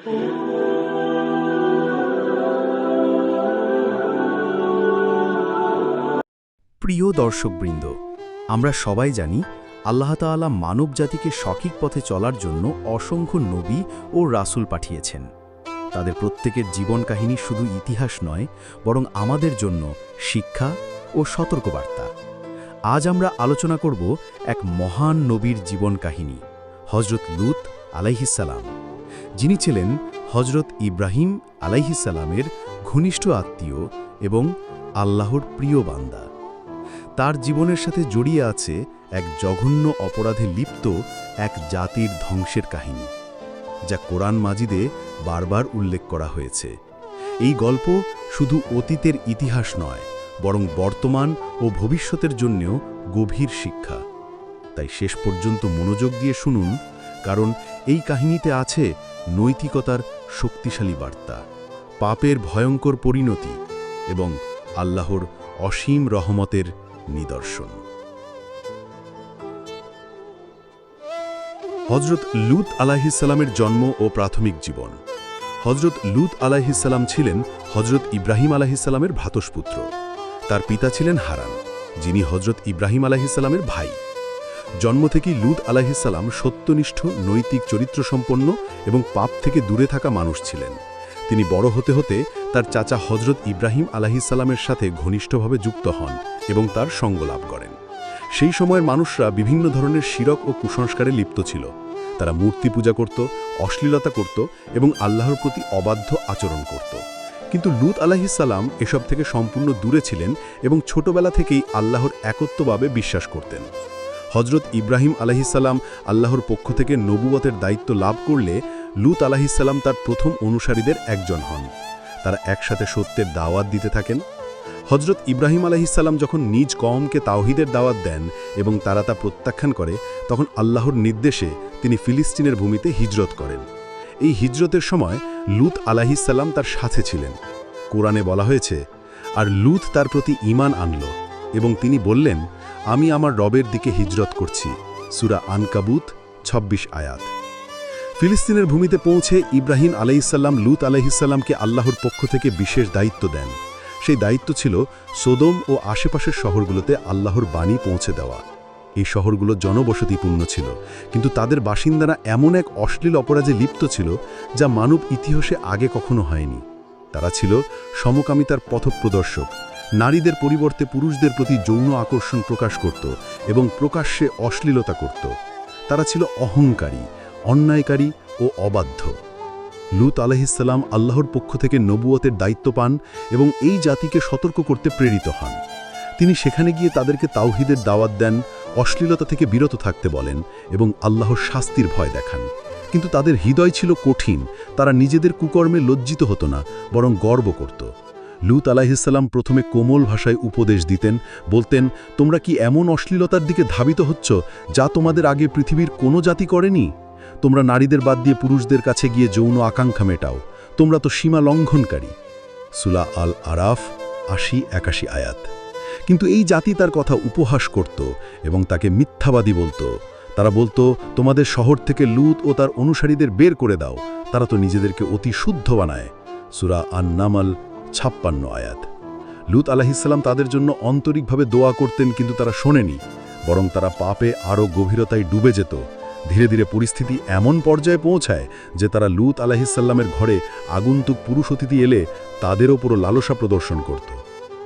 প্রিয় দর্শকবৃন্দ, আমরা সবাই জানি আল্লাহ তাআলা মানব জাতিকে সঠিক পথে চলার জন্য অসংখ্য নবী ও রাসূল পাঠিয়েছেন। তাদের প্রত্যেকের জীবন কাহিনী শুধু ইতিহাস নয়, বরং আমাদের জন্য শিক্ষা ও সতর্কবার্তা। আজ আমরা আলোচনা করব এক মহান নবীর জীবন কাহিনী হজরত লুত আলাইহিসালাম যিনি ছিলেন হজরত ইব্রাহিম আলাইহিসালামের ঘনিষ্ঠ আত্মীয় এবং আল্লাহর প্রিয় বান্দা। তার জীবনের সাথে জড়িয়ে আছে এক জঘন্য অপরাধে লিপ্ত এক জাতির ধ্বংসের কাহিনী, যা কোরআন মাজিদে বারবার উল্লেখ করা হয়েছে। এই গল্প শুধু অতীতের ইতিহাস নয়, বরং বর্তমান ও ভবিষ্যতের জন্যেও গভীর শিক্ষা। তাই শেষ পর্যন্ত মনোযোগ দিয়ে শুনুন কারণ এই কাহিনীতে আছে নৈতিকতার শক্তিশালী বার্তা, পাপের ভয়ঙ্কর পরিণতি এবং আল্লাহর অসীম রহমতের নিদর্শন। হজরত লুত আলাহিসাল্লামের জন্ম ও প্রাথমিক জীবন। হজরত লুত আলাহিসাল্লাম ছিলেন হজরত ইব্রাহিম আলাহিসাল্লামের ভ্রাতস্পুত্র তার পিতা ছিলেন হারান, যিনি হজরত ইব্রাহিম আলাহিসাল্লামের ভাই। জন্ম থেকেই লুত আলাহিসাল্লাম সত্যনিষ্ঠ, নৈতিক, চরিত্রসম্পন্ন এবং পাপ থেকে দূরে থাকা মানুষ ছিলেন। তিনি বড় হতে হতে তার চাচা হজরত ইব্রাহিম আলাহিসাল্লামের সাথে ঘনিষ্ঠভাবে যুক্ত হন এবং তার সঙ্গ লাভ করেন। সেই সময়ের মানুষরা বিভিন্ন ধরনের শিরক ও কুসংস্কারে লিপ্ত ছিল। তারা মূর্তি পূজা করত, অশ্লীলতা করত এবং আল্লাহর প্রতি অবাধ্য আচরণ করত। কিন্তু লুত আলাহিসাল্লাম এসব থেকে সম্পূর্ণ দূরে ছিলেন এবং ছোটবেলা থেকেই আল্লাহর একত্বভাবে বিশ্বাস করতেন। হজরত ইব্রাহিম আলাহিসাল্লাম আল্লাহর পক্ষ থেকে নবুয়তের দায়িত্ব লাভ করলে লুত আলাহিসাল্লাম তার প্রথম অনুসারীদের একজন হন। তারা একসাথে সত্যের দাওয়াত দিতে থাকেন। হজরত ইব্রাহিম আলাহিসাল্লাম যখন নিজ কওমকে তাওহিদের দাওয়াত দেন এবং তারা তা প্রত্যাখ্যান করে, তখন আল্লাহর নির্দেশে তিনি ফিলিস্তিনের ভূমিতে হিজরত করেন। এই হিজরতের সময় লুত আলাহিসাল্লাম তার সাথে ছিলেন। কোরআনে বলা হয়েছে, আর লুত তার প্রতি ইমান আনল এবং তিনি বললেন আমি আমার রবের দিকে হিজরত করছি, সুরা আনকাবুত ২৬ আয়াত। ফিলিস্তিনের ভূমিতে পৌঁছে ইব্রাহিম আলাইসাল্লাম লুত আলাইসাল্লামকে আল্লাহর পক্ষ থেকে বিশেষ দায়িত্ব দেন। সেই দায়িত্ব ছিল সোদম ও আশেপাশের শহরগুলোতে আল্লাহর বাণী পৌঁছে দেওয়া। এই শহরগুলো জনবসতিপূর্ণ ছিল, কিন্তু তাদের বাসিন্দারা এমন এক অশ্লীল অপরাধে লিপ্ত ছিল যা মানব ইতিহাসে আগে কখনো হয়নি। তারা ছিল সমকামিতার পথপ্রদর্শক নারীদের পরিবর্তে পুরুষদের প্রতি যৌন আকর্ষণ প্রকাশ করত এবং প্রকাশ্যে অশ্লীলতা করত। তারা ছিল অহংকারী, অন্যায়কারী ও অবাধ্য। লুত আলহিসাল্লাম আল্লাহর পক্ষ থেকে নবুয়তের দায়িত্ব পান এবং এই জাতিকে সতর্ক করতে প্রেরিত হন। তিনি সেখানে গিয়ে তাদেরকে তাওহিদের দাওয়াত দেন, অশ্লীলতা থেকে বিরত থাকতে বলেন এবং আল্লাহর শাস্তির ভয় দেখান। কিন্তু তাদের হৃদয় ছিল কঠিন, তারা নিজেদের কুকর্মে লজ্জিত হতো না, বরং গর্ব করত। লুত আলাহিসাল্লাম প্রথমে কোমল ভাষায় উপদেশ দিতেন, বলতেন, তোমরা কি এমন অশ্লীলতার দিকে ধাবিত হচ্ছ যা তোমাদের আগে পৃথিবীর কোনো জাতি করেনি? তোমরা নারীদের বাদ দিয়ে পুরুষদের কাছে গিয়ে যৌন আকাঙ্ক্ষা মেটাও। তোমরা তো সীমা লঙ্ঘনকারী। সুলা আল আরাফ, আশি একাশি আয়াত। কিন্তু এই জাতি তার কথা উপহাস করত এবং তাকে মিথ্যাবাদী বলতো। তারা বলতো, তোমাদের শহর থেকে লুত ও তার অনুসারীদের বের করে দাও। তারা তো নিজেদেরকে অতি শুদ্ধ বানায়। সুরা আন্নামাল ছাপ্পান্ন আয়াত। লুত আলাহিসাল্লাম তাদের জন্য আন্তরিকভাবে দোয়া করতেন, কিন্তু তারা শোনেনি, বরং তারা পাপে আরও গভীরতায় ডুবে যেত। ধীরে ধীরে পরিস্থিতি এমন পর্যায়ে পৌঁছায় যে তারা লুত আলাহিসাল্লামের ঘরে আগন্তুক পুরুষ অতিথি এলে তাদের ওপরও লালসা প্রদর্শন করত।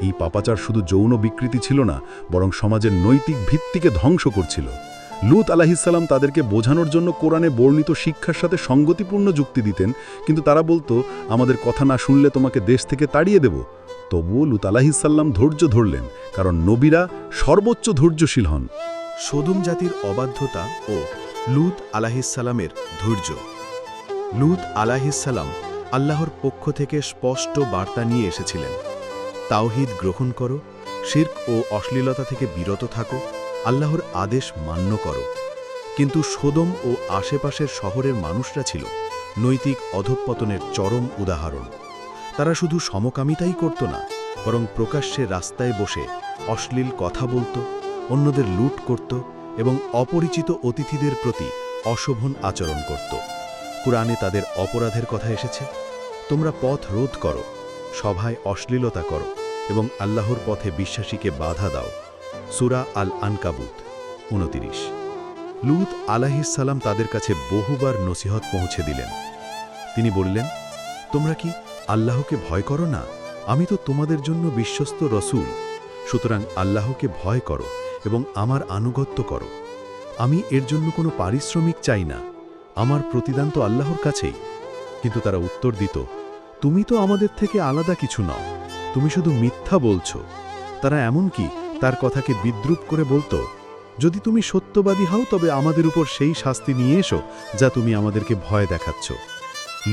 এই পাপাচার শুধু যৌন বিকৃতি ছিল না, বরং সমাজের নৈতিক ভিত্তিকে ধ্বংস করছিল। লুত আলাহিসাল্লাম তাদেরকে বোঝানোর জন্য কোরআনে বর্ণিত শিক্ষার সাথে সঙ্গতিপূর্ণ যুক্তি দিতেন, কিন্তু তারা বলতো, আমাদের কথা না শুনলে তোমাকে দেশ থেকে তাড়িয়ে দেব। তবুও লুত আলাহিসাল্লাম ধৈর্য ধরলেন, কারণ নবীরা সর্বোচ্চ ধৈর্যশীল হন। সোদুম জাতির অবাধ্যতা ও লুত আলাহিসাল্লামের ধৈর্য। লুত আলাহিসাল্লাম আল্লাহর পক্ষ থেকে স্পষ্ট বার্তা নিয়ে এসেছিলেন। তাওহিদ গ্রহণ করো, শির্ক ও অশ্লীলতা থেকে বিরত থাকো আল্লাহর আদেশ মান্য করো। কিন্তু সোদম ও আশেপাশের শহরের মানুষরা ছিল নৈতিক অধঃপতনের চরম উদাহরণ। তারা শুধু সমকামিতাই করত না, বরং প্রকাশ্যে রাস্তায় বসে অশ্লীল কথা বলতো, অন্যদের লুট করত এবং অপরিচিত অতিথিদের প্রতি অশোভন আচরণ করত। কোরআনে তাদের অপরাধের কথা এসেছে, তোমরা পথ রোধ করো, সভায় অশ্লীলতা করো এবং আল্লাহর পথে বিশ্বাসীকে বাধা দাও। সুরা আল আনকাবুত উনতিরিশ। লুত আলাহিসাল্লাম তাদের কাছে বহুবার নসিহত পৌঁছে দিলেন। তিনি বললেন, তোমরা কি আল্লাহকে ভয় করো না? আমি তো তোমাদের জন্য বিশ্বস্ত রসুল। সুতরাং আল্লাহকে ভয় করো এবং আমার আনুগত্য করো। আমি এর জন্য কোনো পারিশ্রমিক চাই না। আমার প্রতিদান তো আল্লাহর কাছেই। কিন্তু তারা উত্তর দিত, তুমি তো আমাদের থেকে আলাদা কিছু নও। তুমি শুধু মিথ্যা বলছো। তারা এমন কি তার কথাকে বিদ্রুপ করে বলতো, যদি তুমি সত্যবাদী হও, তবে আমাদের উপর সেই শাস্তি নিয়ে এসো, যা তুমি আমাদেরকে ভয় দেখাচ্ছ।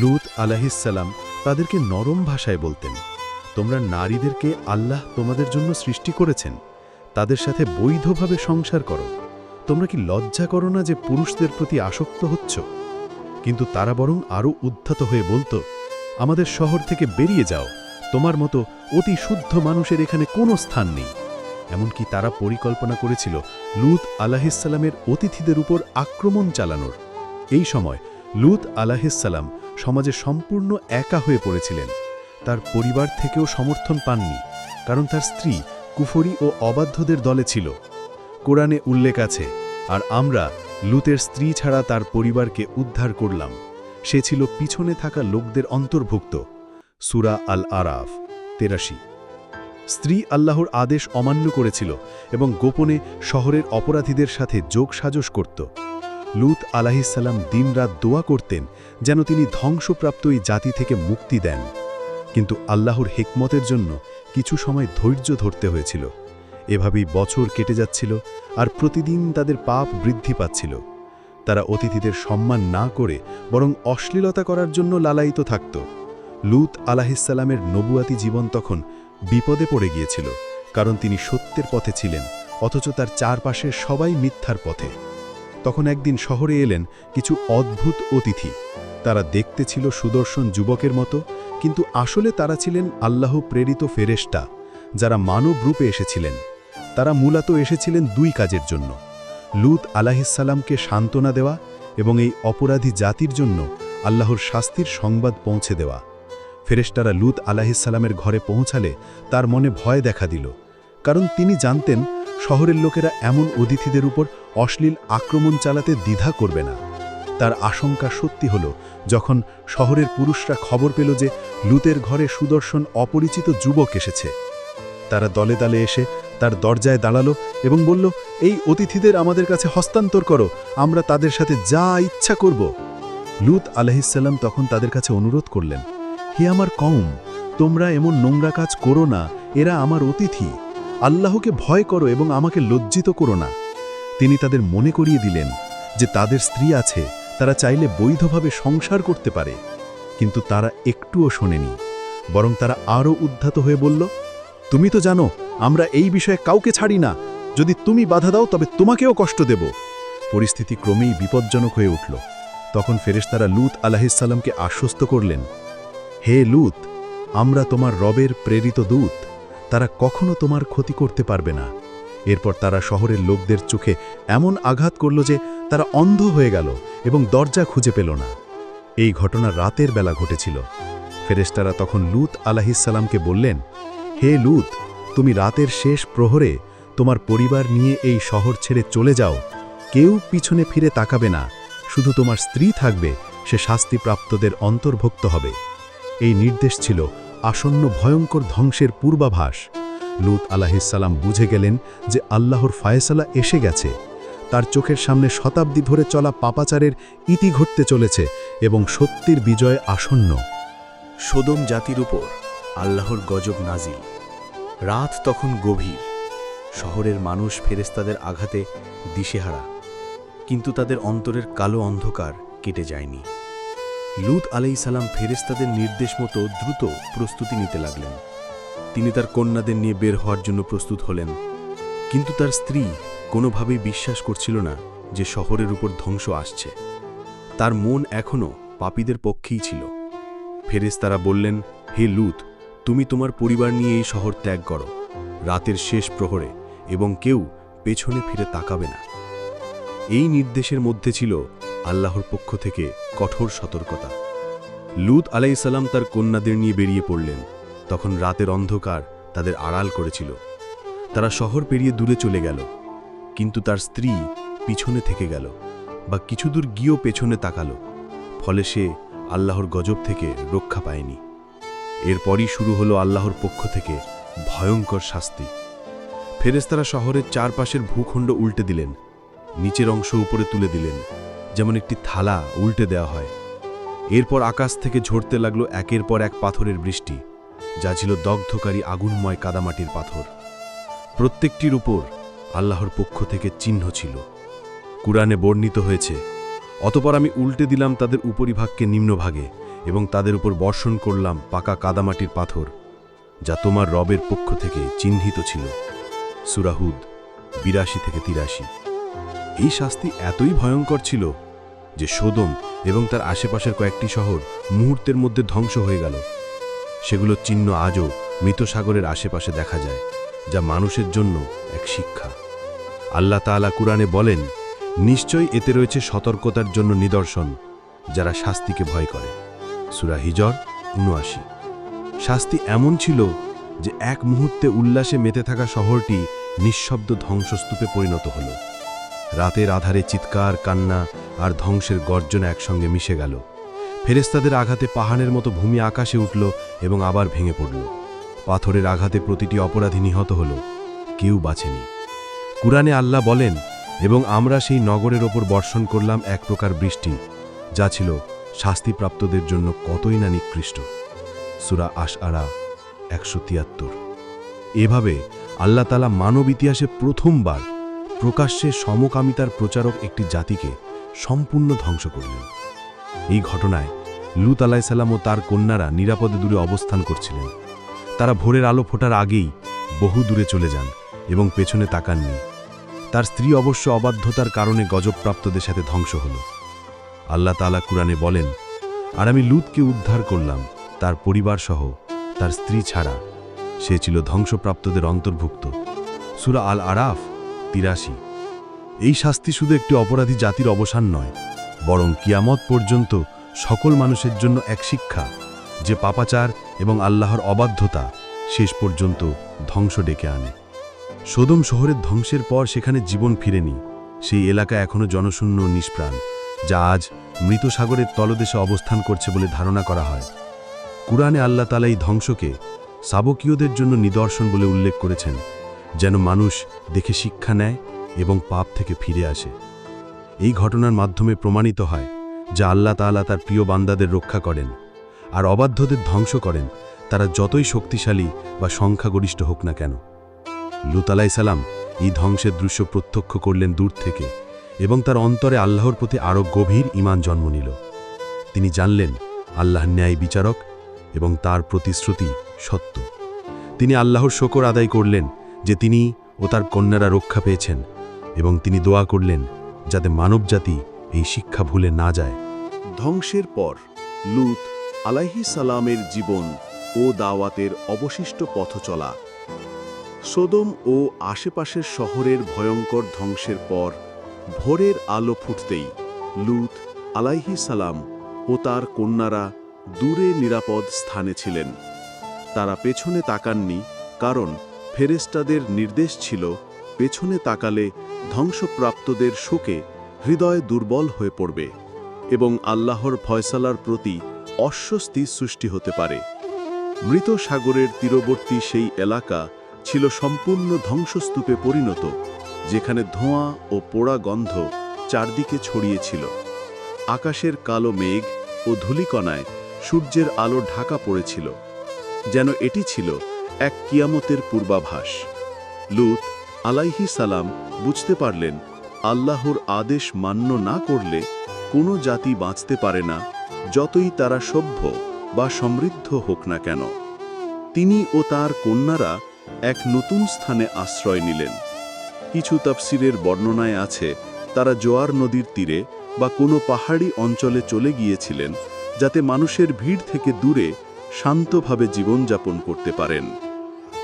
লুত আলাহিসাল্লাম তাদেরকে নরম ভাষায় বলতেন, তোমরা নারীদেরকে আল্লাহ তোমাদের জন্য সৃষ্টি করেছেন, তাদের সাথে বৈধভাবে সংসার করো। তোমরা কি লজ্জা করো না যে পুরুষদের প্রতি আসক্ত হচ্ছ? কিন্তু তারা বরং আরও উদ্ধত হয়ে বলতো, আমাদের শহর থেকে বেরিয়ে যাও, তোমার মতো অতি শুদ্ধ মানুষের এখানে কোনো স্থান নেই। এমনকি তারা পরিকল্পনা করেছিল লুত আলাহিসাল্লামের অতিথিদের উপর আক্রমণ চালানোর। এই সময় লুত আলাহিসাল্লাম সমাজে সম্পূর্ণ একা হয়ে পড়েছিলেন। তার পরিবার থেকেও সমর্থন পাননি, কারণ তার স্ত্রী কুফরি ও অবাধ্যদের দলে ছিল। কোরআনে উল্লেখ আছে, আর আমরা লুতের স্ত্রী ছাড়া তার পরিবারকে উদ্ধার করলাম। সে ছিল পিছনে থাকা লোকদের অন্তর্ভুক্ত। সুরা আল আরাফ তেরাশি। স্ত্রী আল্লাহর আদেশ অমান্য করেছিল এবং গোপনে শহরের অপরাধীদের সাথে যোগ সাজস করত। লুত আলাহিসাল্লাম দিনরাত দোয়া করতেন যেন তিনি ধ্বংসপ্রাপ্ত এই জাতি থেকে মুক্তি দেন। কিন্তু আল্লাহর হেকমতের জন্য কিছু সময় ধৈর্য ধরতে হয়েছিল। এভাবেই বছর কেটে যাচ্ছিল আর প্রতিদিন তাদের পাপ বৃদ্ধি পাচ্ছিল। তারা অতিথিদের সম্মান না করে বরং অশ্লীলতা করার জন্য লালায়িত থাকত। লুত আলাহিসাল্লামের নবুয়াতি জীবন তখন বিপদে পড়ে গিয়েছিল, কারণ তিনি সত্যের পথে ছিলেন, অথচ তার চারপাশে সবাই মিথ্যার পথে। তখন একদিন শহরে এলেন কিছু অদ্ভুত অতিথি। তারা দেখতে ছিল সুদর্শন যুবকের মতো, কিন্তু আসলে তারা ছিলেন আল্লাহ প্রেরিত ফেরেস্টা যারা মানব রূপে এসেছিলেন। তারা মূলত এসেছিলেন দুই কাজের জন্য, লুত আলাহিসাল্লামকে সান্ত্বনা দেওয়া এবং এই অপরাধী জাতির জন্য আল্লাহর শাস্তির সংবাদ পৌঁছে দেওয়া। ফেরেস্টারা লুত আলাহিসাল্লামের ঘরে পৌঁছালে তার মনে ভয় দেখা দিল, কারণ তিনি জানতেন শহরের লোকেরা এমন অতিথিদের উপর অশ্লীল আক্রমণ চালাতে দ্বিধা করবে না। তার আশঙ্কা সত্যি হল, যখন শহরের পুরুষরা খবর পেল যে লুতের ঘরে সুদর্শন অপরিচিত যুবক এসেছে। তারা দলে দলে এসে তার দরজায় দাঁড়াল এবং বলল, এই অতিথিদের আমাদের কাছে হস্তান্তর করো, আমরা তাদের সাথে যা ইচ্ছা করব। লুত আলহিসাল্লাম তখন তাদের কাছে অনুরোধ করলেন হে আমার কম তোমরা এমন নোংরা কাজ করো না, এরা আমার অতিথি। আল্লাহকে ভয় করো এবং আমাকে লজ্জিত করো না। তিনি তাদের মনে করিয়ে দিলেন যে তাদের স্ত্রী আছে, তারা চাইলে বৈধভাবে সংসার করতে পারে। কিন্তু তারা একটুও শোনেনি, বরং তারা আরও উদ্ধাত হয়ে বলল, তুমি তো জানো, আমরা এই বিষয়ে কাউকে ছাড়ি না। যদি তুমি বাধা দাও, তবে তোমাকেও কষ্ট দেব। পরিস্থিতি ক্রমেই বিপজ্জনক হয়ে উঠল। তখন ফেরেশতারা লুত আলাহিসাল্লামকে আশ্বস্ত করলেন হে লুত, আমরা তোমার রবের প্রেরিত দূত, তারা কখনো তোমার ক্ষতি করতে পারবে না। এরপর তারা শহরের লোকদের চোখে এমন আঘাত করল যে তারা অন্ধ হয়ে গেল এবং দরজা খুঁজে পেল না। এই ঘটনা রাতের বেলা ঘটেছিল। ফেরেস্তারা তখন লুত আলাহিসাল্লামকে বললেন, হে লুত, তুমি রাতের শেষ প্রহরে তোমার পরিবার নিয়ে এই শহর ছেড়ে চলে যাও। কেউ পিছনে ফিরে তাকাবে না। শুধু তোমার স্ত্রী থাকবে, সে শাস্তিপ্রাপ্তদের অন্তর্ভুক্ত হবে। এই নির্দেশ ছিল আসন্ন ভয়ঙ্কর ধ্বংসের পূর্বাভাস। লুত আলাহিসাল্লাম বুঝে গেলেন যে আল্লাহর ফায়সালা এসে গেছে। তার চোখের সামনে শতাব্দী ধরে চলা পাপাচারের ইতি ঘটতে চলেছে এবং সত্যের বিজয় আসন্ন। সোদম জাতির উপর আল্লাহর গজব নাজিল। রাত তখন গভীর। শহরের মানুষ ফেরেস্তাদের আঘাতে দিশেহারা। কিন্তু তাদের অন্তরের কালো অন্ধকার কেটে যায়নি। লুত আলাইসালাম ফেরেস্তাদের নির্দেশ মতো দ্রুত প্রস্তুতি নিতে লাগলেন। তিনি তার কন্যাদের নিয়ে বের হওয়ার জন্য প্রস্তুত হলেন। কিন্তু তার স্ত্রী কোনোভাবেই বিশ্বাস করছিল না যে শহরের উপর ধ্বংস আসছে। তার মন এখনও পাপীদের পক্ষেই ছিল। ফেরেশতারা বললেন, হে লুত, তুমি তোমার পরিবার নিয়ে এই শহর ত্যাগ করো। রাতের শেষ প্রহরে এবং কেউ পেছনে ফিরে তাকাবে না। এই নির্দেশের মধ্যে ছিল আল্লাহর পক্ষ থেকে কঠোর সতর্কতা। লুত আলাইসাল্লাম তার কন্যাদের নিয়ে বেরিয়ে পড়লেন। তখন রাতের অন্ধকার তাদের আড়াল করেছিল। তারা শহর পেরিয়ে দূরে চলে গেল। কিন্তু তার স্ত্রী পিছনে থেকে গেল বা কিছু দূর গিয়েও পেছনে তাকালো। ফলে সে আল্লাহর গজব থেকে রক্ষা পায়নি। এরপরই শুরু হলো আল্লাহর পক্ষ থেকে ভয়ঙ্কর শাস্তি। ফেরেস্তারা শহরের চারপাশের ভূখণ্ড উল্টে দিলেন। নিচের অংশ উপরে তুলে দিলেন। যেমন একটি থালা উল্টে দেওয়া হয়। এরপর আকাশ থেকে ঝরতে লাগল একের পর এক পাথরের বৃষ্টি, যা ছিল দগ্ধকারী আগুনময় কাদামাটির পাথর। প্রত্যেকটির উপর আল্লাহর পক্ষ থেকে চিহ্ন ছিল। কুরআনে বর্ণিত হয়েছে, অতপর আমি উল্টে দিলাম তাদের উপরিভাগকে নিম্নভাগে এবং তাদের উপর বর্ষণ করলাম পাকা কাদামাটির পাথর, যা তোমার রবের পক্ষ থেকে চিহ্নিত ছিল। সুরাহুদ বিরাশি থেকে তিরাশি। এই শাস্তি এতই ভয়ঙ্কর ছিল যে সোদম এবং তার আশেপাশের কয়েকটি শহর মুহূর্তের মধ্যে ধ্বংস হয়ে গেল। সেগুলোর চিহ্ন আজও মৃত সাগরের আশেপাশে দেখা যায়, যা মানুষের জন্য এক শিক্ষা। আল্লাহ তাআলা কুরআনে বলেন, নিশ্চয়ই এতে রয়েছে সতর্কতার জন্য নিদর্শন, যারা শাস্তিকে ভয় করে। সুরা হিজর উনআশি শাস্তি এমন ছিল যে এক মুহূর্তে উল্লাসে মেতে থাকা শহরটি নিঃশব্দ ধ্বংসস্তূপে পরিণত হল। রাতের আধারে চিৎকার, কান্না আর ধ্বংসের গর্জন একসঙ্গে মিশে গেল। ফেরেস্তাদের আঘাতে পাহাড়ের মতো ভূমি আকাশে উঠল এবং আবার ভেঙে পড়ল। পাথরের আঘাতে প্রতিটি অপরাধী নিহত হল। কেউ বাঁচেনি। কুরআনে আল্লাহ বলেন, এবং আমরা সেই নগরের ওপর বর্ষণ করলাম এক প্রকার বৃষ্টি, যা ছিল শাস্তিপ্রাপ্তদের জন্য কতই না নিকৃষ্ট। সুরা আশ আরা একশো তিয়াত্তর। এভাবে আল্লাহ তালা মানব ইতিহাসে প্রথমবার প্রকাশ্যে সমকামিতার প্রচারক একটি জাতিকে সম্পূর্ণ ধ্বংস করলেন। এই ঘটনায় লুত আলাইসাল্লাম ও তার কন্যারা নিরাপদে দূরে অবস্থান করছিলেন। তারা ভোরের আলো ফোটার আগেই বহু দূরে চলে যান এবং পেছনে তাকাননি। তার স্ত্রী অবশ্য অবাধ্যতার কারণে গজবপ্রাপ্তদের সাথে ধ্বংস হল। আল্লাহ তালা কুরআনে বলেন, আর আমি লুতকে উদ্ধার করলাম, তার পরিবারসহ তার স্ত্রী ছাড়া। সে ছিল ধ্বংসপ্রাপ্তদের অন্তর্ভুক্ত। সুরা আল আরাফ তিরাশি। এই শাস্তি শুধু একটি অপরাধী জাতির অবসান নয়, বরং কিয়ামত পর্যন্ত সকল মানুষের জন্য এক শিক্ষা, যে পাপাচার এবং আল্লাহর অবাধ্যতা শেষ পর্যন্ত ধ্বংস ডেকে আনে। সোদম শহরের ধ্বংসের পর সেখানে জীবন ফিরেনি, সেই এলাকা এখনও জনশূন্য নিষ্প্রাণ, যা আজ মৃত সাগরের তলদেশে অবস্থান করছে বলে ধারণা করা হয়। কুরআনে আল্লাহ তালা এই ধ্বংসকে সাবকীয়দের জন্য নিদর্শন বলে উল্লেখ করেছেন। যেন মানুষ দেখে শিক্ষা নেয় এবং পাপ থেকে ফিরে আসে। এই ঘটনার মাধ্যমে প্রমাণিত হয় যা আল্লাহ তাআলা তার প্রিয় বান্দাদের রক্ষা করেন আর অবাধ্যদের ধ্বংস করেন, তারা যতই শক্তিশালী বা সংখ্যাগরিষ্ঠ হোক না কেন। লুত আলাইসাল্লাম এই ধ্বংসের দৃশ্য প্রত্যক্ষ করলেন দূর থেকে এবং তার অন্তরে আল্লাহর প্রতি আরও গভীর ইমান জন্ম নিল। তিনি জানলেন আল্লাহ ন্যায় বিচারক এবং তার প্রতিশ্রুতি সত্য। তিনি আল্লাহর শকর আদায় করলেন যে তিনি ও তার কন্যারা রক্ষা পেয়েছেন এবং তিনি দোয়া করলেন যাতে মানবজাতি এই শিক্ষা ভুলে না যায়। ধ্বংসের পর লুত আলাইহি সালামের জীবন ও দাওয়াতের অবশিষ্ট পথ চলা। সোদম ও আশেপাশের শহরের ভয়ঙ্কর ধ্বংসের পর ভোরের আলো ফুটতেই লুত আলাইহি সালাম ও তার কন্যারা দূরে নিরাপদ স্থানে ছিলেন। তারা পেছনে তাকাননি কারণ ফেরেস্তাদের নির্দেশ ছিল, পেছনে তাকালে ধ্বংসপ্রাপ্তদের শোকে হৃদয় দুর্বল হয়ে পড়বে এবং আল্লাহর ফয়সালার প্রতি অস্বস্তি সৃষ্টি হতে পারে। মৃত সাগরের তীরবর্তী সেই এলাকা ছিল সম্পূর্ণ ধ্বংসস্তূপে পরিণত, যেখানে ধোঁয়া ও পোড়া গন্ধ চারদিকে ছড়িয়েছিল আকাশের কালো মেঘ ও ধূলিকণায় সূর্যের আলো ঢাকা পড়েছিল, যেন এটি ছিল এক কিয়ামতের পূর্বাভাস। লুত আলাইহি সালাম বুঝতে পারলেন, আল্লাহর আদেশ মান্য না করলে কোনো জাতি বাঁচতে পারে না, যতই তারা সভ্য বা সমৃদ্ধ হোক না কেন। তিনি ও তার কন্যারা এক নতুন স্থানে আশ্রয় নিলেন। কিছু তাফসিরের বর্ণনায় আছে, তারা জোয়ার নদীর তীরে বা কোনো পাহাড়ি অঞ্চলে চলে গিয়েছিলেন, যাতে মানুষের ভিড় থেকে দূরে শান্তভাবে জীবনযাপন করতে পারেন।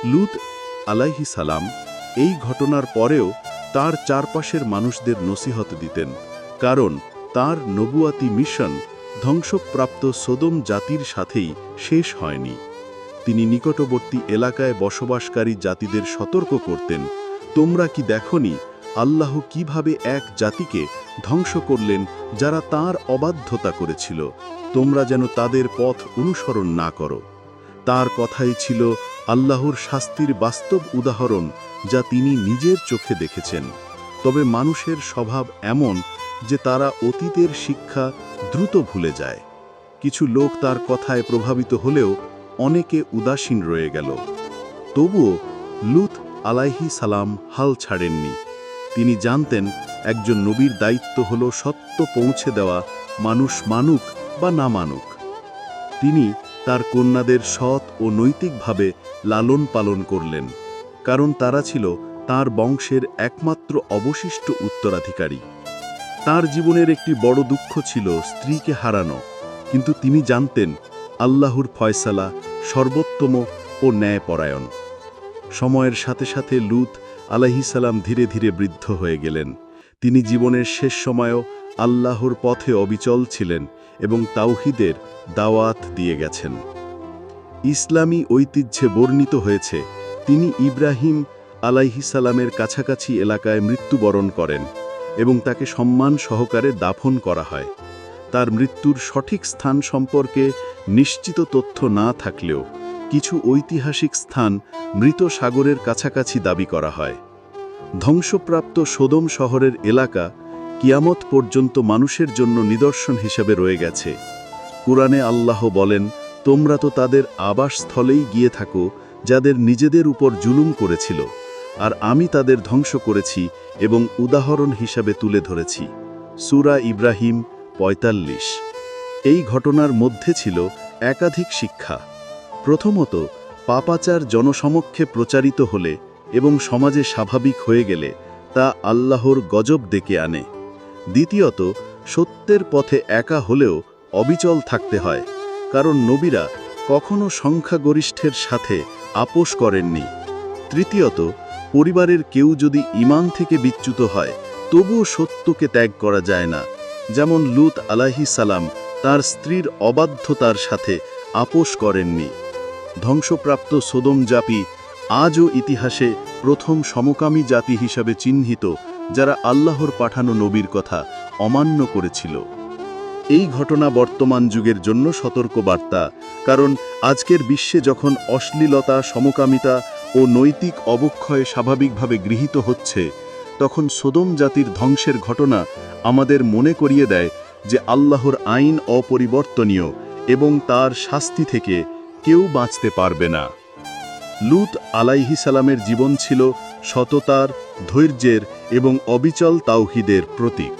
লুত আলাইহি সালাম এই ঘটনার পরেও তার চারপাশের মানুষদের নসিহত দিতেন, কারণ তার নবুয়াতি মিশন ধ্বংসপ্রাপ্ত সোদম জাতির সাথেই শেষ হয়নি। তিনি নিকটবর্তী এলাকায় বসবাসকারী জাতিদের সতর্ক করতেন, তোমরা কি দেখনি আল্লাহ কীভাবে এক জাতিকে ধ্বংস করলেন যারা তার অবাধ্যতা করেছিল? তোমরা যেন তাদের পথ অনুসরণ না করো। তার কথাই ছিল আল্লাহর শাস্তির বাস্তব উদাহরণ যা তিনি নিজের চোখে দেখেছেন। তবে মানুষের স্বভাব এমন যে তারা অতীতের শিক্ষা দ্রুত ভুলে যায়। কিছু লোক তার কথায় প্রভাবিত হলেও অনেকে উদাসীন রয়ে গেল। তবুও লুত আলাইহি সালাম হাল ছাড়েননি। তিনি জানতেন একজন নবীর দায়িত্ব হল সত্য পৌঁছে দেওয়া মানুষ মানুক বা না মানুক। তিনি তার কন্যাদের সৎ ও নৈতিকভাবে লালন পালন করলেন, কারণ তারা ছিল তার বংশের একমাত্র অবশিষ্ট উত্তরাধিকারী। তার জীবনের একটি বড় দুঃখ ছিল স্ত্রীকে হারানো, কিন্তু তিনি জানতেন আল্লাহর ফয়সালা সর্বোত্তম ও ন্যায়পরায়ণ। সময়ের সাথে সাথে লুত আলাহিসাল্লাম ধীরে ধীরে বৃদ্ধ হয়ে গেলেন। তিনি জীবনের শেষ সময়ও আল্লাহর পথে অবিচল ছিলেন এবং তাওহিদের দাওয়াত দিয়ে গেছেন। ইসলামী ঐতিহ্যে বর্ণিত হয়েছে, তিনি ইব্রাহিম আলাইহিসালামের কাছাকাছি এলাকায় মৃত্যুবরণ করেন এবং তাকে সম্মান সহকারে দাফন করা হয়। তার মৃত্যুর সঠিক স্থান সম্পর্কে নিশ্চিত তথ্য না থাকলেও কিছু ঐতিহাসিক স্থান মৃত সাগরের কাছাকাছি দাবি করা হয়। ধ্বংসপ্রাপ্ত সোদম শহরের এলাকা কিয়ামত পর্যন্ত মানুষের জন্য নিদর্শন হিসেবে রয়ে গেছে। কুরআনে আল্লাহ বলেন, তোমরা তো তাদের আবাসস্থলেই গিয়ে থাকো, যাদের নিজেদের উপর জুলুম করেছিল, আর আমি তাদের ধ্বংস করেছি এবং উদাহরণ হিসাবে তুলে ধরেছি। সুরা ইব্রাহিম পঁয়তাল্লিশ। এই ঘটনার মধ্যে ছিল একাধিক শিক্ষা। প্রথমত, পাপাচার জনসমক্ষে প্রচারিত হলে এবং সমাজে স্বাভাবিক হয়ে গেলে তা আল্লাহর গজব ডেকে আনে। দ্বিতীয়ত, সত্যের পথে একা হলেও অবিচল থাকতে হয়, কারণ নবীরা কখনো সংখ্যাগরিষ্ঠের সাথে আপোষ করেননি। তৃতীয়ত, পরিবারের কেউ যদি ইমান থেকে বিচ্যুত হয়, তবুও সত্যকে ত্যাগ করা যায় না। যেমন লুত আলাহি সালাম তার স্ত্রীর অবাধ্যতার সাথে আপোষ করেননি। ধ্বংসপ্রাপ্ত সোদম জাপি আজও ইতিহাসে প্রথম সমকামী জাতি হিসাবে চিহ্নিত যারা আল্লাহর পাঠানো নবীর কথা অমান্য করেছিল। এই ঘটনা বর্তমান যুগের জন্য সতর্ক বার্তা কারণ আজকের বিশ্বে যখন অশ্লীলতা, সমকামিতা ও নৈতিক অবক্ষয় স্বাভাবিকভাবে গৃহীত হচ্ছে, তখন সোদম জাতির ধ্বংসের ঘটনা আমাদের মনে করিয়ে দেয় যে আল্লাহর আইন অপরিবর্তনীয় এবং তার শাস্তি থেকে কেউ বাঁচতে পারবে না। লুত আলাইহি সালামের জীবন ছিল সততার, ধৈর্যের এবং অবিচল তাওহিদের প্রতীক।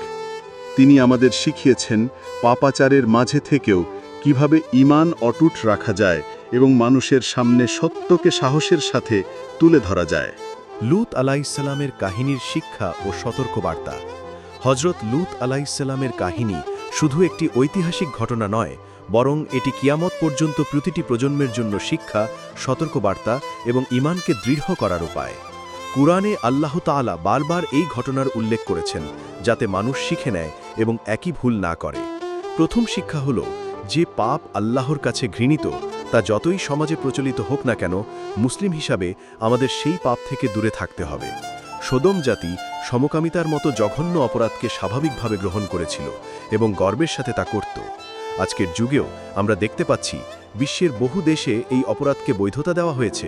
তিনি আমাদের শিখিয়েছেন পাপাচারের মাঝে থেকেও কীভাবে ইমান অটুট রাখা যায় এবং মানুষের সামনে সত্যকে সাহসের সাথে তুলে ধরা যায়। লুত আলাইসাল্লামের কাহিনীর শিক্ষা ও সতর্কবার্তা। হজরত লুত আলাইসাল্লামের কাহিনী শুধু একটি ঐতিহাসিক ঘটনা নয় বরং এটি কিয়ামত পর্যন্ত প্রতিটি প্রজন্মের জন্য শিক্ষা, সতর্কবার্তা এবং ইমানকে দৃঢ় করার উপায়। কুরআনে আল্লাহ তাআলা বারবার এই ঘটনার উল্লেখ করেছেন, যাতে মানুষ শিখে নেয় এবং একই ভুল না করে। প্রথম শিক্ষা হল, যে পাপ আল্লাহর কাছে ঘৃণিত, তা যতই সমাজে প্রচলিত হোক না কেন, মুসলিম হিসাবে আমাদের সেই পাপ থেকে দূরে থাকতে হবে। সোদম জাতি সমকামিতার মতো জঘন্য অপরাধকে স্বাভাবিকভাবে গ্রহণ করেছিল এবং গর্বের সাথে তা করত। আজকের যুগেও আমরা দেখতে পাচ্ছি বিশ্বের বহু দেশে এই অপরাধকে বৈধতা দেওয়া হয়েছে।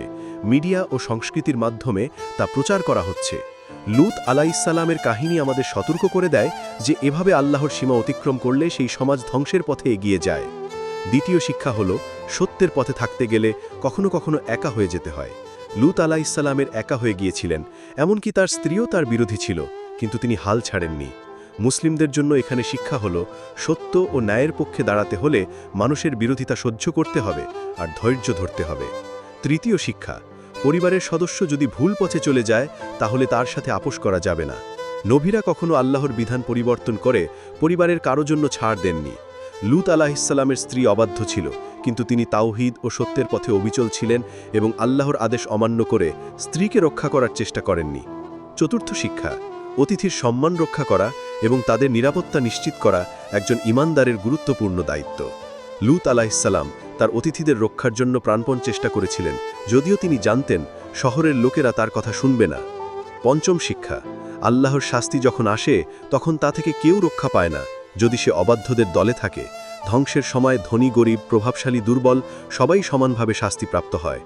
মিডিয়া ও সংস্কৃতির মাধ্যমে তা প্রচার করা হচ্ছে। লুত আলাইসাল্লামের কাহিনী আমাদের সতর্ক করে দেয় যে এভাবে আল্লাহর সীমা অতিক্রম করলে সেই সমাজ ধ্বংসের পথে এগিয়ে যায়। দ্বিতীয় শিক্ষা হল, সত্যের পথে থাকতে গেলে কখনো কখনো একা হয়ে যেতে হয়। লুত আলাইসাল্লামের একা হয়ে গিয়েছিলেন, এমনকি তার স্ত্রীও তার বিরোধী ছিল, কিন্তু তিনি হাল ছাড়েননি। মুসলিমদের জন্য এখানে শিক্ষা হল সত্য ও ন্যায়ের পক্ষে দাঁড়াতে হলে মানুষের বিরোধিতা সহ্য করতে হবে আর ধৈর্য ধরতে হবে। তৃতীয় শিক্ষা, পরিবারের সদস্য যদি ভুল পথে চলে যায়, তাহলে তার সাথে আপোষ করা যাবে না। নবীরা কখনো আল্লাহর বিধান পরিবর্তন করে পরিবারের কারও জন্য ছাড় দেননি। লুত আলাহিসাল্লামের স্ত্রী অবাধ্য ছিল, কিন্তু তিনি তাওহিদ ও সত্যের পথে অবিচল ছিলেন এবং আল্লাহর আদেশ অমান্য করে স্ত্রীকে রক্ষা করার চেষ্টা করেননি। চতুর্থ শিক্ষা অতিথির সম্মান রক্ষা করা এবং তাদের নিরাপত্তা নিশ্চিত করা একজন ইমানদারের গুরুত্বপূর্ণ দায়িত্ব। লুত আলাহিসাল্লাম তার অতিথিদের রক্ষার জন্য প্রাণপণ চেষ্টা করেছিলেন, যদিও তিনি জানতেন শহরের লোকেরা তার কথা শুনবে না। পঞ্চম শিক্ষা, আল্লাহর শাস্তি যখন আসে, তখন তা থেকে কেউ রক্ষা পায় না। যদি সে অবাধ্যদের দলে থাকে, ধ্বংসের সময় ধনী, গরিব, প্রভাবশালী, দুর্বল, সবাই সমানভাবে শাস্তিপ্রাপ্ত হয়।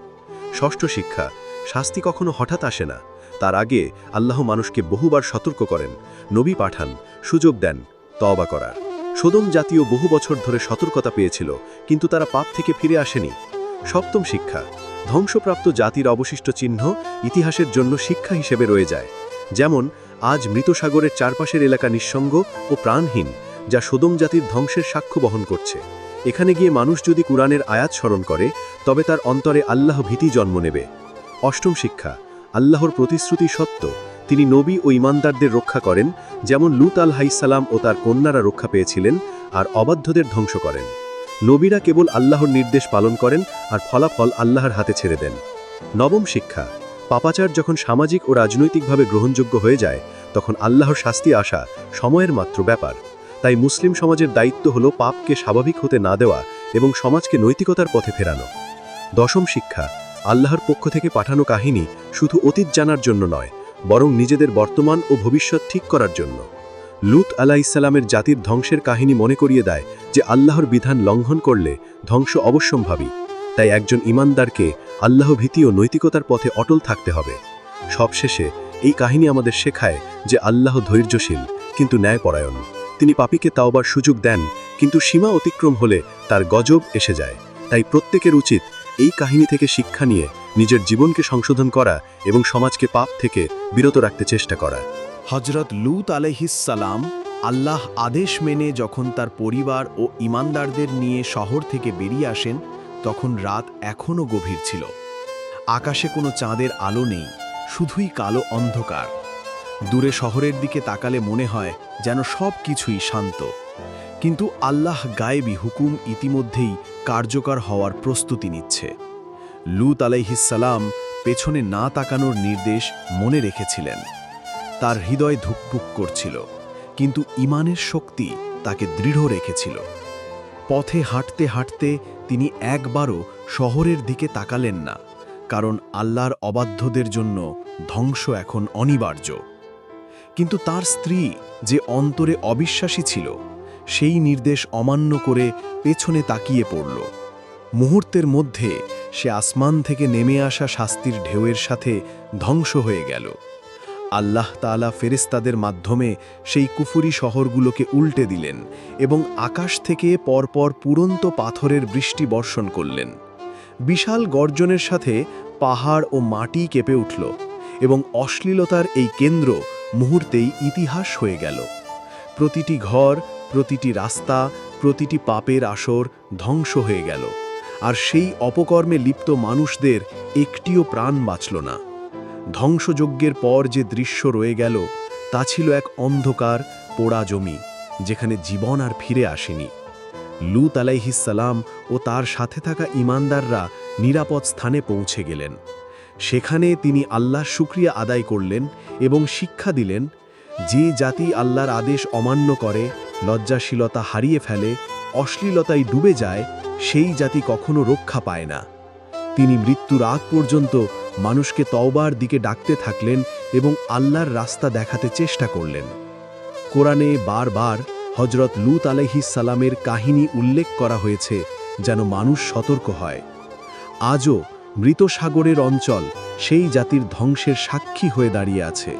ষষ্ঠ শিক্ষা, শাস্তি কখনো হঠাৎ আসে না। তার আগে আল্লাহ মানুষকে বহুবার সতর্ক করেন, নবী পাঠান, সুযোগ দেন, তওবা করার সোদম জাতীয় বহু বছর ধরে সতর্কতা পেয়েছিল, কিন্তু তারা পাপ থেকে ফিরে আসেনি। সপ্তম শিক্ষা, ধ্বংসপ্রাপ্ত জাতির অবশিষ্ট চিহ্ন ইতিহাসের জন্য শিক্ষা হিসেবে রয়ে যায়। যেমন, আজ মৃত সাগরের চারপাশের এলাকা নিঃসঙ্গ ও প্রাণহীন, যা সোদম জাতির ধ্বংসের সাক্ষ্য বহন করছে। এখানে গিয়ে মানুষ যদি কুরআনের আয়াত স্মরণ করে, তবে তার অন্তরে আল্লাহ ভীতি জন্ম নেবে। অষ্টম শিক্ষা আল্লাহর প্রতিশ্রুতি সত্য। তিনি নবী ও ইমানদারদের রক্ষা করেন, যেমন লুত আল হাইসালাম ও তার কন্যারা রক্ষা পেয়েছিলেন আর অবাধ্যদের ধ্বংস করেন। নবীরা কেবল আল্লাহর নির্দেশ পালন করেন আর ফলাফল আল্লাহর হাতে ছেড়ে দেন। নবম শিক্ষা, পাপাচার যখন সামাজিক ও রাজনৈতিকভাবে গ্রহণযোগ্য হয়ে যায়, তখন আল্লাহর শাস্তি আসা সময়ের মাত্র ব্যাপার। তাই মুসলিম সমাজের দায়িত্ব হল পাপকে স্বাভাবিক হতে না দেওয়া এবং সমাজকে নৈতিকতার পথে ফেরানো। দশম শিক্ষা আল্লাহর পক্ষ থেকে পাঠানো কাহিনী শুধু অতীত জানার জন্য নয়, বরং নিজেদের বর্তমান ও ভবিষ্যৎ ঠিক করার জন্য। লুত আলাহ ইসলামের জাতির ধ্বংসের কাহিনী মনে করিয়ে দেয় যে আল্লাহর বিধান লঙ্ঘন করলে ধ্বংস অবশ্যম্ভাবী। তাই একজন ইমানদারকে আল্লাহ ভীতি ও নৈতিকতার পথে অটল থাকতে হবে। সবশেষে এই কাহিনী আমাদের শেখায় যে আল্লাহ ধৈর্যশীল, কিন্তু ন্যায়পরায়ণ। তিনি পাপীকে তাওবার সুযোগ দেন, কিন্তু সীমা অতিক্রম হলে তার গজব এসে যায়। তাই প্রত্যেকের উচিত এই কাহিনী থেকে শিক্ষা নিয়ে নিজের জীবনকে সংশোধন করা এবং সমাজকে পাপ থেকে বিরত রাখতে চেষ্টা করা। হজরত লুত আলহিসাল্লাম আল্লাহ আদেশ মেনে যখন তার পরিবার ও ইমানদারদের নিয়ে শহর থেকে বেরিয়ে আসেন, তখন রাত এখনও গভীর ছিল। আকাশে কোনো চাঁদের আলো নেই, শুধুই কালো অন্ধকার। দূরে শহরের দিকে তাকালে মনে হয় যেন সব কিছুই শান্ত। কিন্তু আল্লাহ গায়েবী হুকুম ইতিমধ্যেই কার্যকর হওয়ার প্রস্তুতি নিচ্ছে। লুত আলাইহিসাল্লাম পেছনে না তাকানোর নির্দেশ মনে রেখেছিলেন। তার হৃদয় ধুকপুক করছিল, কিন্তু ইমানের শক্তি তাকে দৃঢ় রেখেছিল। পথে হাঁটতে হাঁটতে তিনি একবারও শহরের দিকে তাকালেন না, কারণ আল্লাহর অবাধ্যদের জন্য ধ্বংস এখন অনিবার্য। কিন্তু তার স্ত্রী যে অন্তরে অবিশ্বাসী ছিল সেই নির্দেশ অমান্য করে পেছনে তাকিয়ে পড়ল। মুহূর্তের মধ্যে সে আসমান থেকে নেমে আসা শাস্তির ঢেউয়ের সাথে ধ্বংস হয়ে গেল। আল্লাহ তাআলা ফেরেস্তাদের মাধ্যমে সেই কুফুরি শহরগুলোকে উল্টে দিলেন এবং আকাশ থেকে পরপর পুরন্ত পাথরের বৃষ্টি বর্ষণ করলেন। বিশাল গর্জনের সাথে পাহাড় ও মাটি কেঁপে উঠল এবং অশ্লীলতার এই কেন্দ্র মুহূর্তেই ইতিহাস হয়ে গেল। প্রতিটি ঘর প্রতিটি রাস্তা, প্রতিটি পাপের আসর ধ্বংস হয়ে গেল। আর সেই অপকর্মে লিপ্ত মানুষদের একটিও প্রাণ বাঁচল না। ধ্বংসযজ্ঞের পর যে দৃশ্য রয়ে গেল, তা ছিল এক অন্ধকার, পোড়া জমি, যেখানে জীবন আর ফিরে আসেনি। লুত আলাইহিসাল্লাম ও তার সাথে থাকা ইমানদাররা নিরাপদ স্থানে পৌঁছে গেলেন। সেখানে তিনি আল্লাহর শুক্রিয়া আদায় করলেন এবং শিক্ষা দিলেন, যে জাতি আল্লাহর আদেশ অমান্য করে লজ্জাশীলতা হারিয়ে ফেলে অশ্লীলতায় ডুবে যায়, সেই জাতি কখনো রক্ষা পায় না। তিনি মৃত্যুর আগ পর্যন্ত মানুষকে তওবার দিকে ডাকতে থাকলেন এবং আল্লাহর রাস্তা দেখাতে চেষ্টা করলেন। কোরআনে বারবার হজরত লুত সালামের কাহিনী উল্লেখ করা হয়েছে যেন মানুষ সতর্ক হয়। আজও মৃত সাগরের অঞ্চল সেই জাতির ধ্বংসের সাক্ষী হয়ে দাঁড়িয়ে আছে।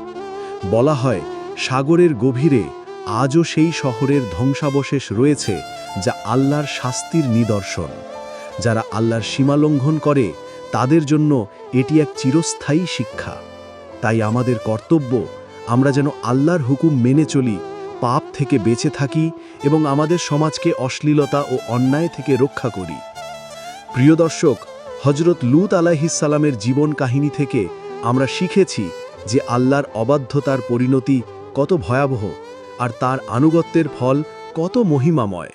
বলা হয়, সাগরের গভীরে আজও সেই শহরের ধ্বংসাবশেষ রয়েছে যা আল্লাহর শাস্তির নিদর্শন। যারা আল্লাহর সীমালঙ্ঘন করে, তাদের জন্য এটি এক চিরস্থায়ী শিক্ষা। তাই আমাদের কর্তব্য, আমরা যেন আল্লাহর হুকুম মেনে চলি, পাপ থেকে বেঁচে থাকি এবং আমাদের সমাজকে অশ্লীলতা ও অন্যায় থেকে রক্ষা করি। প্রিয় দর্শক হজরত লুত আলাহিসাল্লামের জীবন কাহিনী থেকে আমরা শিখেছি যে আল্লাহর অবাধ্যতার পরিণতি কত ভয়াবহ। আর তার আনুগত্যের ফল কত মহিমাময়।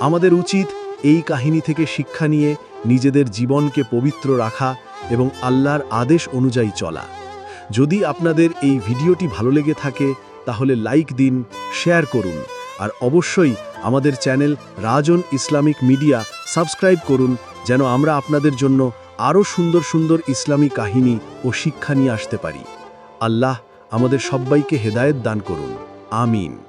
আমাদের উচিত এই কাহিনী থেকে শিক্ষা নিয়ে নিজেদের জীবনকে পবিত্র রাখা এবং আল্লাহর আদেশ অনুযায়ী চলা। যদি আপনাদের এই ভিডিওটি ভালো লেগে থাকে, তাহলে লাইক দিন, শেয়ার করুন, আর অবশ্যই আমাদের channel Rajan Islamic media subscribe করুন, যেন আমরা আপনাদের জন্য আরও সুন্দর সুন্দর ইসলামী কাহিনী ও শিক্ষা নিয়ে আসতে পারি। আল্লাহ আমাদের সবাইকে হেদায়েত দান করুন। আমিন